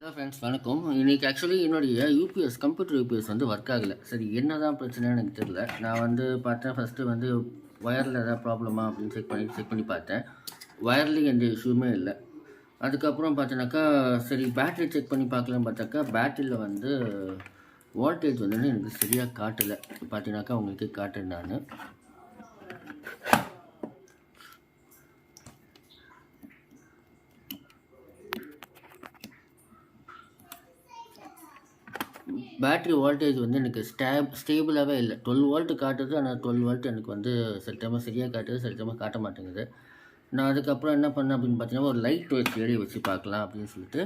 Hello friends வணக்கம். இன்றைக்கி actually என்னுடைய யூபிஎஸ் கம்ப்யூட்டர் யூபிஎஸ் வந்து ஒர்க் ஆகலை. சரி என்ன தான் பிரச்சனைன்னு எனக்கு தெரியல. நான் வந்து பார்த்தேன் ஃபஸ்ட்டு வந்து ஒயரில் ஏதாவது ப்ராப்ளமா அப்படின்னு செக் பண்ணி செக் பண்ணி பார்த்தேன். ஒயர்லேயும் எந்த இஷ்யூமே இல்லை. அதுக்கப்புறம் பார்த்தீங்கன்னாக்கா சரி பேட்டரி செக் பண்ணி பார்க்கலான்னு பார்த்தாக்கா பேட்டரியில் வந்து வோல்டேஜ் வந்து எனக்கு சரியாக காட்டலை. பார்த்தீங்கன்னாக்கா உங்களுக்கு காட்டுறேன் நான். பேட்ரி வோல்டேஜ் வந்து எனக்கு ஸ்டேப் ஸ்டேபிளாகவே இல்லை. டுவெல் வோல்ட் காட்டுது ஆனால் டுவெல் வோல்ட் எனக்கு வந்து சில சரியாக காட்டுது சில காட்ட மாட்டேங்குது. நான் அதுக்கப்புறம் என்ன பண்ணேன் அப்படின்னு பார்த்தீங்கன்னா ஒரு லைட் வச்சு எடைய வச்சு பார்க்கலாம் அப்படின்னு சொல்லிட்டு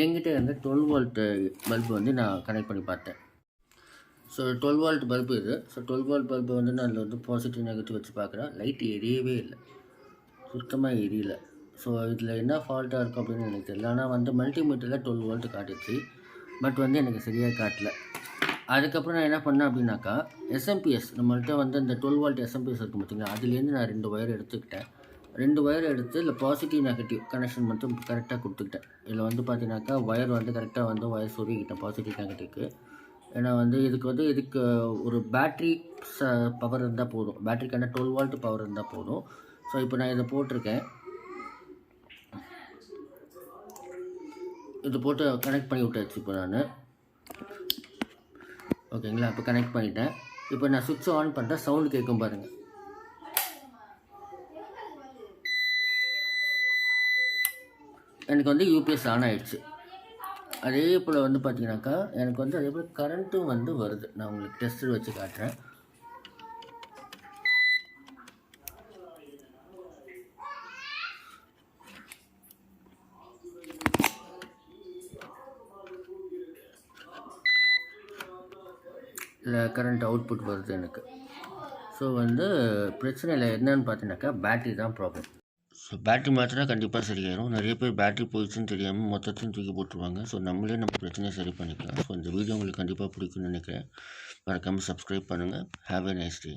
என்கிட்ட இருந்த டுவெல் வோல்ட் பல்பு வந்து நான் கனெக்ட் பண்ணி பார்த்தேன். ஸோ டுவெல் வோல்ட் பல்பு இது. ஸோ டுவெல் வோல்ட் பல்பு வந்து நான் அதில் வந்து பாசிட்டிவ் நெகட்டிவ் வச்சு பார்க்குறேன். லைட் எரியவே இல்லை. சுத்தமாக எரியல. ஸோ இதில் என்ன ஃபால்ட்டாக இருக்கும் அப்படின்னு எனக்கு தெரியல. ஆனால் வந்து மல்டிமீட்டரில் டுவெல் வோல்ட் காட்டுச்சு. பட் வந்து எனக்கு சரியாக காட்டல. அதுக்கப்புறம் நான் என்ன பண்ணேன் அப்படின்னாக்கா எஸ்எம்பிஎஸ் நம்மள்கிட்ட வந்து இந்த டுவெல் வால்ட் எஸ்எம்பிஎஸ் இருக்கும் பார்த்தீங்களா அதுலேருந்து நான் ரெண்டு ஒயர் எடுத்துக்கிட்டேன். ரெண்டு ஒயர் எடுத்து இல்லை பாசிட்டிவ் நெகட்டிவ் கனெக்ஷன் மட்டும் கரெக்டாக கொடுத்துக்கிட்டேன். இதில் வந்து பார்த்தீங்கன்னாக்கா ஒயர் வந்து கரெக்டாக வந்து ஒயர் சொருகிக்கிட்டேன் பாசிட்டிவ் நெகட்டிவ்க்கு ஏன்னா வந்து இதுக்கு வந்து இதுக்கு ஒரு பேட்ரி ச பவர் இருந்தால் போதும். பேட்டரிக்கான டுவெல் வால்ட் பவர் இருந்தால் போதும். ஸோ இப்போ நான் இதை போட்டிருக்கேன். இது போட்டு கனெக்ட் பண்ணி விட்டாச்சு இப்போ நான். ஓகேங்களா இப்போ கனெக்ட் பண்ணிட்டேன். இப்போ நான் சுவிட்ச் ஆன் பண்ணுறேன் சவுண்டு கேட்கும் பாருங்கள் எனக்கு வந்து யூபிஎஸ் ஆன் ஆகிடுச்சு அதே போல் வந்து பார்த்தீங்கன்னாக்கா எனக்கு வந்து அதே போல் கரண்ட்டும் வந்து வருது. நான் உங்களுக்கு டெஸ்ட்டு வச்சு காட்டுறேன். கரண்ட் அவுட்புட் வருது எனக்கு. ஸோ வந்து பிரச்சனை இல்லை. என்னன்னு பார்த்தீங்கன்னாக்கா பேட்ரி தான் ப்ராப்ளம் ஸோ பேட்ரி மாற்றினா கண்டிப்பாக சரியாயிரும். நிறைய பேர் பேட்ரி போயிடுச்சுன்னு தெரியாமல் மொத்தத்தையும் தூக்கி போட்டுருவாங்க. ஸோ நம்மளே நம்ம பிரச்சனையை சரி பண்ணிக்கலாம். ஸோ இந்த வீடியோ உங்களுக்கு கண்டிப்பாக பிடிக்கும்னு நினைக்கிறேன். மறக்காமல் சப்ஸ்கிரைப் பண்ணுங்கள் ஹாவ் எ நைஸ் டே